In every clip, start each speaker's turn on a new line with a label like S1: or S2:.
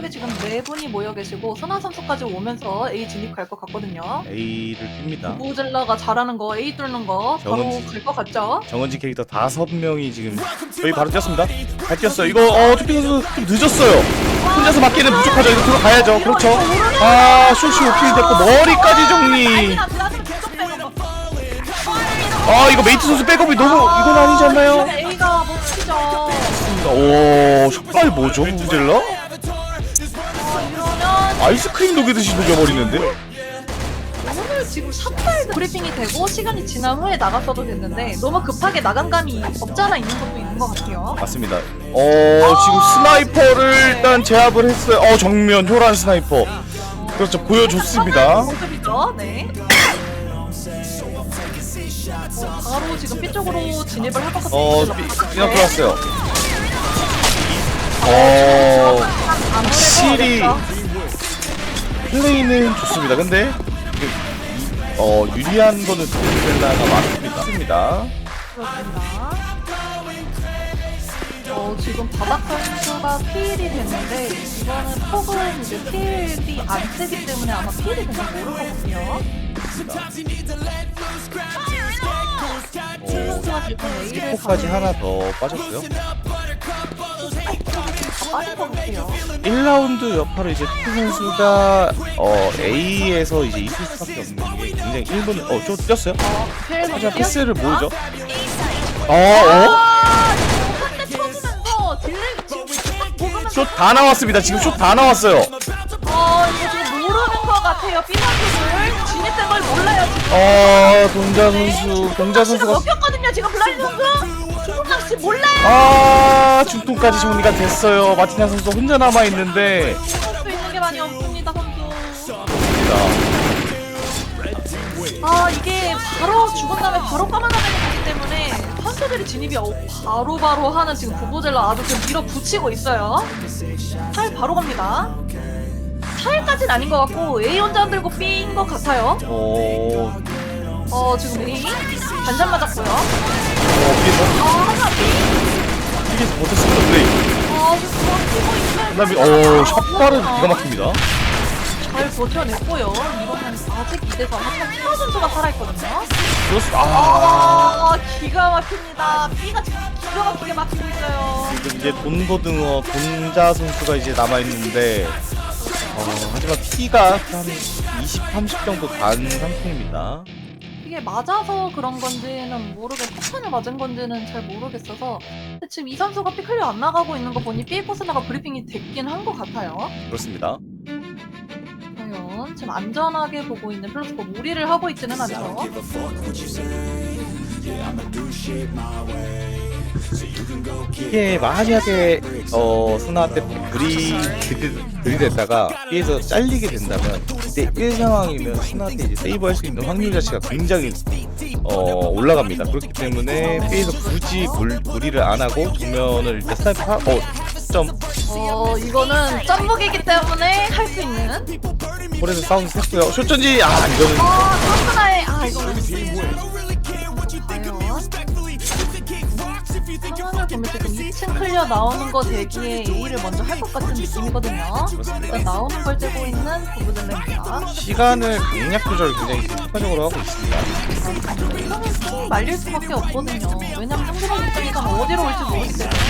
S1: 쪽에 지금 네 분이 모여 계시고 선화 선수까지 오면서 A 진입 갈것 같거든요.
S2: A를 뜹니다.
S1: 보젤라가 잘하는 거 A 뚫는 거 바로
S2: 정은지.
S1: 갈것 같죠?
S2: 정은지 캐릭터 다섯 명이 지금 여기 바로 뛰었습니다. 잘 뛰었어요. 이거 어 투피 선수 좀 늦었어요. 혼자서 맞기는 부족하죠. 이거 들어가야죠. 그렇죠. 아 쇼시 오킬 됐고 머리까지 정리.
S1: 아
S2: 이거 메이트 선수 백업이 너무 이건 아니지 않나요?
S1: A가 못 치죠.
S2: 오 샷발 뭐죠 부젤라?
S1: 어, 이러면
S2: 아이스크림 녹이듯이 녹여버리는데?
S1: 오늘 지금 샷발 브리핑이 되고 시간이 지난 후에 나갔어도 됐는데 너무 급하게 나간 감이 없잖아 있는 것도 있는 것 같아요.
S2: 맞습니다. 어 지금 스나이퍼를 일단 제압을 했어요. 어 정면 효란 스나이퍼. 그렇죠 보여줬습니다.
S1: 모습이죠. 네. 어, 바로 지금 B 쪽으로 진입을 할 것 같아요.
S2: 어 그냥 들어왔어요. 어 확실히 플레이는 좋습니다. 근데 그, 이- 어 유리한 거는 부젤라가 맞습니다.
S1: 그렇습니다. 어, 지금 바닥 선수가 피일이 됐는데 이거는 폭은 이제 피일이 안 세기 때문에 아마 피일이 되면 모를 지금 A를
S2: 포까지 하나 더 빠졌고요.
S1: 빠진 것 같아요.
S2: 1라운드 여파로 이제 투 선수가 어 A에서 이제 있을 수밖에 없는 게 굉장히 1분 어좀 뛰었어요?
S1: 어,
S2: 하지만 패스를. 모으죠. 어 어?
S1: 아, 이거 한대 쳐주면서 딜레이 지금 딱 보면서
S2: 숏다 나왔습니다. 지금 숏다 나왔어요.
S1: 어, 이거 지금 모르는 것 같아요. 선수를 진입된 걸 몰라요. 지금.
S2: 어 동자 선수 동자 선수가
S1: 먹혔거든요. 지금 블라인드 선수. 씨 몰라요.
S2: 아 중통까지 정리가 됐어요. 마티나 선수 혼자 남아 있는데
S1: 할수 있는 게 많이 없습니다, 선수. 아, 이게 바로 죽은 다음에 바로 까만하는 거기 때문에 선수들이 진입이 어, 바로바로 하는 지금 부부젤라 아주 지금 밀어붙이고 있어요. 탈 바로 갑니다. 탈까진 아닌 것 같고 A 혼자 안 들고 B인 것 같아요.
S2: 어,
S1: 어, 지금 A 반전 맞았고요.
S2: 어
S1: 아, B.
S2: 위에서 버텼습니다 플레이.
S1: 아, 있어요.
S2: 그다음에 어 샷발은 기가 막힙니다.
S1: 잘 버텨냈고요. 이번엔 아직 2대4 하지만 티나 선수가 살아있거든요.
S2: 그렇습니다. 아
S1: 아, 기가 막힙니다. B가 지금 기가 막히게 막히고 있어요.
S2: 지금 이제 돈고등어 동자 선수가 이제 남아 있는데 어 하지만 피가 한 20, 30 정도 간 상태입니다.
S1: 이게 맞아서 그런 건지는 모르겠, 폭탄을 맞은 건지는 잘 모르겠어서. 근데 지금 이 선수가 피 클리어 안 나가고 있는 거 보니 B 코스나가 브리핑이 됐긴 한 것 같아요.
S2: 그렇습니다.
S1: 과연 지금 안전하게 보고 있는 플러스포 무리를 하고 있지는 않죠.
S2: 이게 만약에 어 스나 때 들이- 들이댔다가 B에서 잘리게 된다면 이때 1 상황이면 때 이제 세이브할 수 있는 확률 자체가 굉장히 어 올라갑니다. 그렇기 때문에 B에서 굳이 물, 무리를 안 하고 정면을 일단 스나이퍼 하, 어 점
S1: 어, 이거는 짬목이기 때문에 할 수 있는.
S2: 홀에서 사운드 했고요. 쇼전지 아 이거는
S1: 아, 코스나의, 아, 이거는. 상황을 보면 지금 2층 클리어 나오는 거 대기에 A를 먼저 할 것 같은 느낌이거든요. 일단 나오는 걸 째고 있는 부부들입니다.
S2: 시간을 강약 조절 굉장히 효과적으로 하고 있습니다.
S1: 이거는 핑 말릴 수밖에 없거든요. 왜냐면 상대방 입장에선 어디로 올지 모르기 때문에.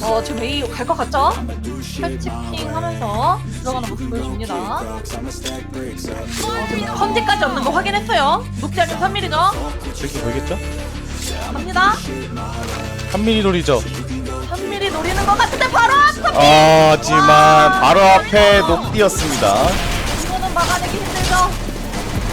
S1: 어, 지금 A 갈 것 같죠? 탭치킹 하면서 들어가는 모습 보여줍니다. 어, 지금 컨디까지 없는 거 확인했어요. 녹지 않은 3mm죠?
S2: 이렇게 보이겠죠?
S1: 갑니다.
S2: 3mm 돌이죠.
S1: 3mm 노리는 것 같은데 바로 앞!
S2: 아, 하지만 바로 앞에 녹디였습니다.
S1: 이거는 막아내기 힘들죠?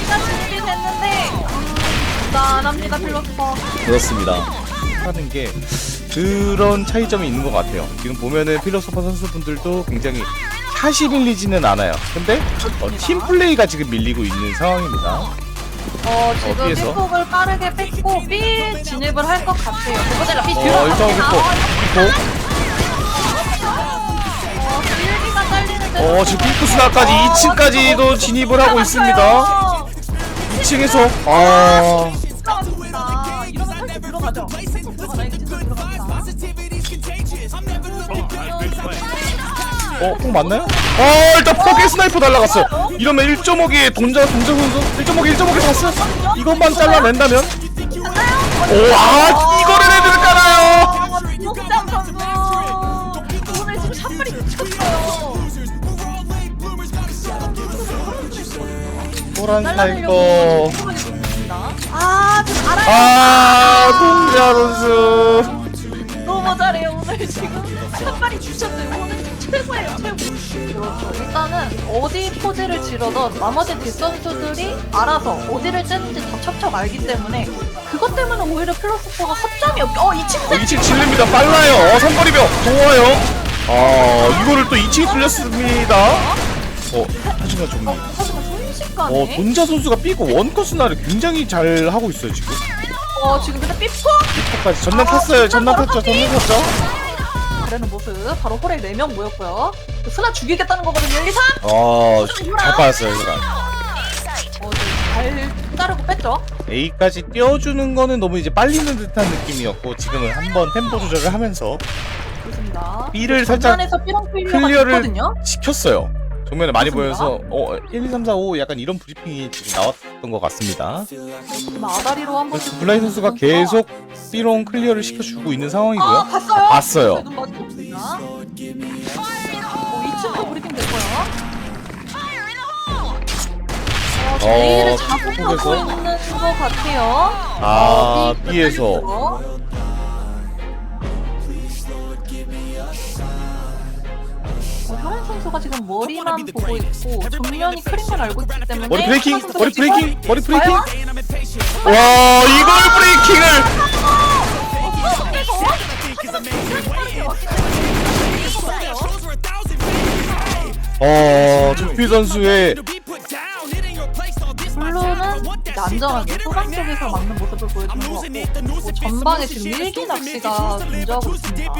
S1: 시간 진입이 됐는데 음, 단단합니다 필로스퍼
S2: 그렇습니다. 하는 게 그런 차이점이 있는 것 같아요. 지금 보면은 필로소파 선수분들도 굉장히 탓이 밀리지는 않아요. 근데 어, 팀 플레이가 지금 밀리고 있는 상황입니다.
S1: 어 지금
S2: 어디에서?
S1: 픽폭을 빠르게 뺐고 B 진입을 할 것 같아요 그거대로 B
S2: 어,
S1: 들어갑니다
S2: 일정 픽폭.
S1: 어 길기가 딸리는데
S2: 어, 지금 핑크스나까지 2층까지도 진입을 하고 있습니다. 2층에서 아,
S1: 진짜 들어갑니다
S2: 어, 꼭 맞나요? 어, 일단 포켓 스나이퍼 날라갔어. 이러면 1.5기 동자 동자 선수 1.5기 1.5기 봤어. 이것만 잘라낸다면 오, 아, 이거를 애들 까나요?
S1: 목장 선수 오늘 지금 샷발이 미쳤어요.
S2: 노란 스나이퍼.
S1: 있습니다. 아, 알아요.
S2: 아, 동자 선수.
S1: 너무 잘해요 오늘 지금 샷발이 주셨어요. 오늘 최고예요 최고. 그렇죠. 일단은 어디 포즈를 지르던 나머지 뒷선수들이 알아서 어디를 째는지 다 척척 알기 때문에 그것 때문에 오히려 플러스포가 허점이 없. 어, 이 친구
S2: 어, 2층 질릅니다. 빨라요. 어, 삼거리병 좋아요. 아, 이거를 또 2층이 뚫렸습니다. 어, 하지만 좀.
S1: 어, 하지만 순식간에
S2: 어, 돈자 선수가 삐고 원커 스 나를 굉장히 잘 하고 있어요, 지금.
S1: 어, 지금 근데 삐뽀
S2: 까지 전면 탔어요. 전면 탔죠. 전면 탔죠.
S1: 그러는 모습 바로 홀에 4명 모였고요. 스나 죽이겠다는 거거든요. 1, 2, 3.
S2: 어, 잘 빠졌어요, 이거.
S1: 어, 네, 잘 자르고 뺐죠.
S2: A까지 띄워주는 거는 너무 이제 빨리는 듯한 느낌이었고 지금은 한번 템포 조절을 하면서
S1: 좋습니다.
S2: B를 살짝
S1: 전면에서 B랑 클리어가
S2: 클리어를
S1: 있거든요.
S2: 시켰어요. 정면에 많이
S1: 그렇습니다.
S2: 보여서 어 1, 2, 3, 4, 5 약간 이런 브리핑이 지금 나왔 던 것 같습니다.
S1: 아다리로 한번
S2: 그래서 블라이 선수가 계속 B롱 클리어를 시켜주고 있는
S1: 아,
S2: 상황이고요.
S1: 봤어요?
S2: 봤어요.
S1: 네, 눈 마주쳤습니다. 어, 2층도 브리핑 됐고요. 어,
S2: 어,
S1: 자꾸
S2: B쪽에서?
S1: 가고 있는 것 같아요.
S2: 아
S1: 어,
S2: B에서
S1: 선수가 지금 머리만 보고 있고 정면이 크림을 알고 있기 때문에
S2: 머리 브레이킹,
S1: 선수가
S2: 머리
S1: 지금
S2: 브레이킹, 머리 브레이킹.
S1: 과연?
S2: 와 이걸 브레이킹을 어 조피 선수의
S1: 블루는 이제 안전하게 후방 쪽에서 막는 모습을 보여주는 것 같고 뭐 전방에 지금 일기 낚시가 존재하고 있습니다.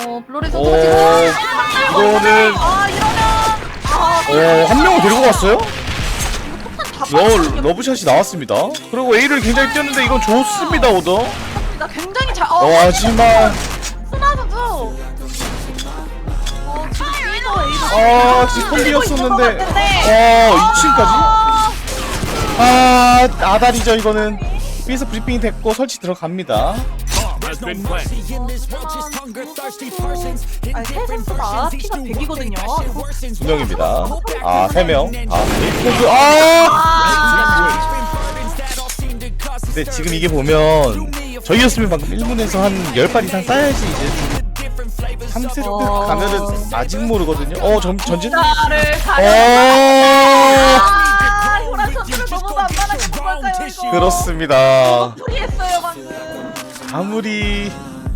S1: 어 블루리
S2: 오,
S1: 선수가 지금
S2: 이거는
S1: 아 이러면 아
S2: 어한 명을 데리고 갔어요?
S1: 다
S2: 러,
S1: 빠졌습니다.
S2: 러브샷이 나왔습니다. 그리고 A를 굉장히 뛰었는데 이건 좋습니다, 오더.
S1: 굉장히 잘
S2: 어,
S1: 어,
S2: 하지만,
S1: 선수 어 지금 B도 A도
S2: 아, 지금 콤비였었는데,
S1: 같은데.
S2: 어, 2층까지? 아, 아다리죠, 이거는. B에서 브리핑이 됐고, 설치 들어갑니다.
S1: 아니 세 선수가 피가 100이거든요.
S2: 두 명입니다. 아, 세 명. 아, 선수, 아!
S1: 아
S2: 근데 지금 이게 보면, 저희였으면 방금 1분에서 한 10발 이상 쌓야지 이제 3세트
S1: 어.
S2: 가면은 아직 모르거든요. 어, 전, 전진?
S1: 나를 가려.
S2: 어,
S1: 아, 호란 선수를 너무 만만하게 뽑았어요, 이거.
S2: 그렇습니다.
S1: 방금.
S2: 아무리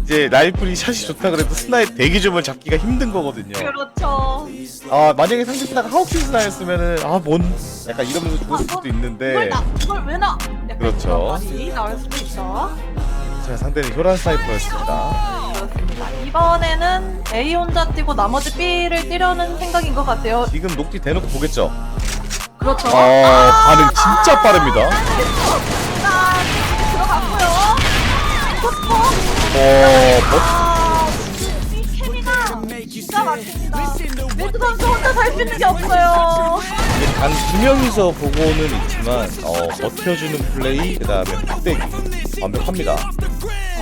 S2: 이제 라이플이 샷이 좋다 그래도 스나의 대기점을 잡기가 힘든 거거든요.
S1: 그렇죠.
S2: 아 만약에 상대 스나가 하우킹 스나였으면은 아 뭔 약간 이러면서 죽었을
S1: 아,
S2: 수도
S1: 이걸
S2: 있는데
S1: 나, 이걸 왜 나? 약간
S2: 그렇죠.
S1: 그런 말이 나올 수도 있죠.
S2: 자 상대는 효란 스나이퍼였습니다.
S1: 그렇습니다. 이번에는 A 혼자 뛰고 나머지 B를 뛰려는 생각인 것 같아요.
S2: 지금 녹디 대놓고 보겠죠.
S1: 그렇죠.
S2: 아 반응 진짜 빠릅니다. 뭐,
S1: 아, 이 케미가 기가 막힙니다. 매드 선수 혼자 살 수 있는 게 없어요.
S2: 단 두 명이서 보고는 있지만 어 버텨주는 플레이 그다음에 빡대기 완벽합니다.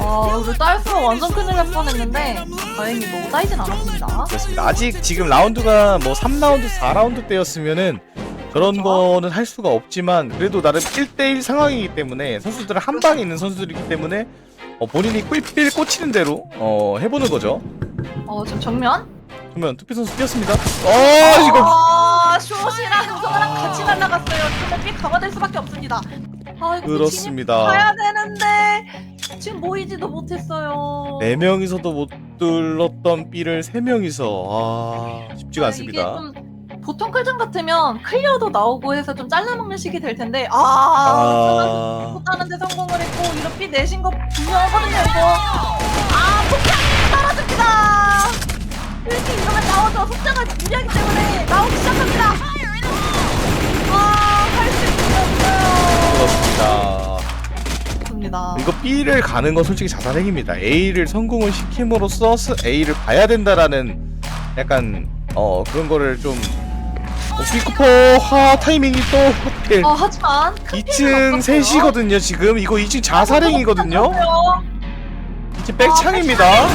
S1: 아, 우리 딸수가 완전 큰일 날 뻔했는데 다행히 너무 따이진 않았습니다.
S2: 그렇습니다. 아직 지금 라운드가 뭐 3라운드, 4라운드 때였으면은 그런 거는 할 수가 없지만 그래도 나름 1대1 상황이기 때문에 선수들은 한 방에 있는 선수들이기 때문에 어, 본인이 꿀필 꽂히는 대로 어, 해보는 거죠.
S1: 어, 지금 정면?
S2: 그러면 투피 선수 뛰었습니다. 어 이거
S1: 아, 숏이랑 그거랑 같이 날아갔어요. 근데 삐 감아될 수밖에 없습니다. 아, 이거
S2: 그렇습니다.
S1: 가야 되는데 지금 모이지도 못했어요.
S2: 네 명이서도 못 뚫었던 B를 세 명이서 아 쉽지가
S1: 아,
S2: 않습니다.
S1: 좀 보통 클전 같으면 클리어도 나오고 해서 좀 잘라먹는 식이 될 텐데 아,
S2: 아
S1: 못하는데 성공을 했고 이렇게 내신 거 분명하거든요 이거 아 속장이 떨어집니다 이렇게 이러면 나오죠 속장은 유리하기 때문에 나오기 시작합니다 아할 수 있는 게 없어요
S2: 그렇습니다.
S1: 좋습니다.
S2: 이거 B를 가는 건 솔직히 자살행위입니다. A를 성공을 시킴으로써 스- A를 봐야 된다라는 약간 어 그런 거를 좀 어, B쿠퍼 하 타이밍이 또 호텔
S1: 어, 하지만 큰
S2: 2층
S1: 피해는 없었고요.
S2: 3시거든요 지금 이거 2층 자살행위거든요
S1: 어,
S2: 2층 백창입니다
S1: 어,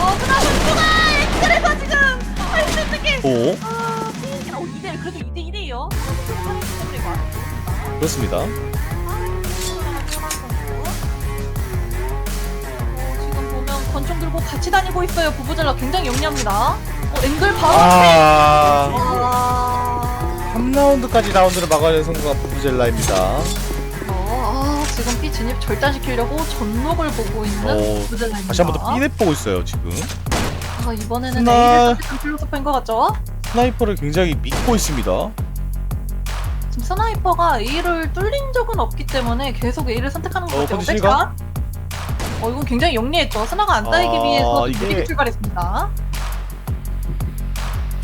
S1: 어, 그나 선수가 엑셀에서 지금 할 수 있는 게
S2: 오
S1: 아, 피해가 어, 2대1 그래도 2대1이에요. 때문에 이거 안 됩니다.
S2: 그렇습니다
S1: 권총 들고 같이 다니고 있어요. 부부젤라 굉장히 영리합니다. 어, 앵글 바로.
S2: 아
S1: 아,
S2: 3라운드까지 라운드를 막아낸 성공한 부부젤라입니다
S1: 어, 아, 지금 B 진입 절단시키려고 전록을 보고 있는
S2: 오,
S1: 부부젤라입니다.
S2: 다시 한 번더 B넷 보고 있어요 지금
S1: 아, 이번에는
S2: 하나.
S1: A를 선택한 필로소프인 것 같죠?
S2: 스나이퍼를 굉장히 믿고 있습니다
S1: 지금 스나이퍼가 A를 뚫린 적은 없기 때문에 계속 A를 선택하는 것
S2: 어,
S1: 같아요.
S2: 컨디션이 가?
S1: 백샷. 어, 이건 굉장히 영리했죠. 스나가 안 따이기
S2: 아,
S1: 위해서
S2: 이게-
S1: 느리게 출발했습니다.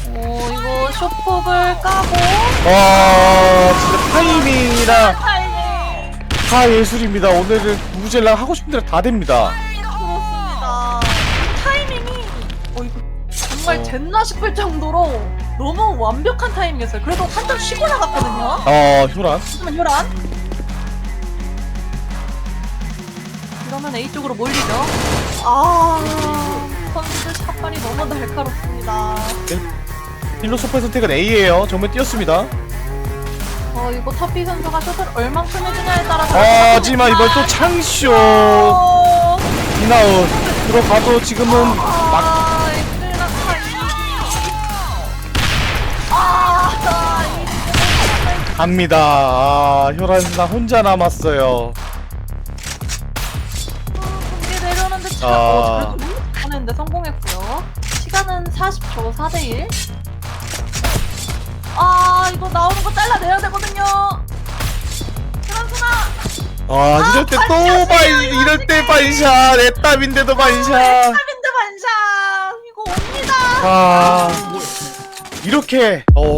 S1: 오, 이거 쇼폭을 까고
S2: 와 진짜 타이밍이랑
S1: 타이밍
S2: 다 예술입니다 오늘은 부부젤라 하고 싶은 대로 다 됩니다
S1: 그렇습니다. 타이밍이 어 이거 정말
S2: 어.
S1: 됐나 싶을 정도로 너무 완벽한 타이밍이었어요. 그래도 한점 쉬고 나갔거든요.
S2: 어 효란
S1: 하지만 효란 이러면 A 쪽으로 몰리죠. 아. 선수들 샷발이 너무 날카롭습니다.
S2: 필로소프의 선택은 A예요. 정면 뛰었습니다.
S1: 어 이거 터피 선수가 샷을 얼만큼 해주냐에 따라서
S2: 아, 하지만 이번 또 창쇼
S1: 어,
S2: 이나운 들어가도 지금은 막
S1: 아, 타이밍. 아, 이
S2: 갑니다. 아 효란스나 혼자 남았어요 아.
S1: 어, 너무 잘하는데 성공했고요. 시간은 40초 4대1. 아 이거 나오는 거 잘라내야 되거든요. 그런구나.
S2: 아 이럴 때 또반 이럴 때 반샷 애답인데도 반샷
S1: 차빈드 반샷 이거 옵니다.
S2: 아 이렇게 어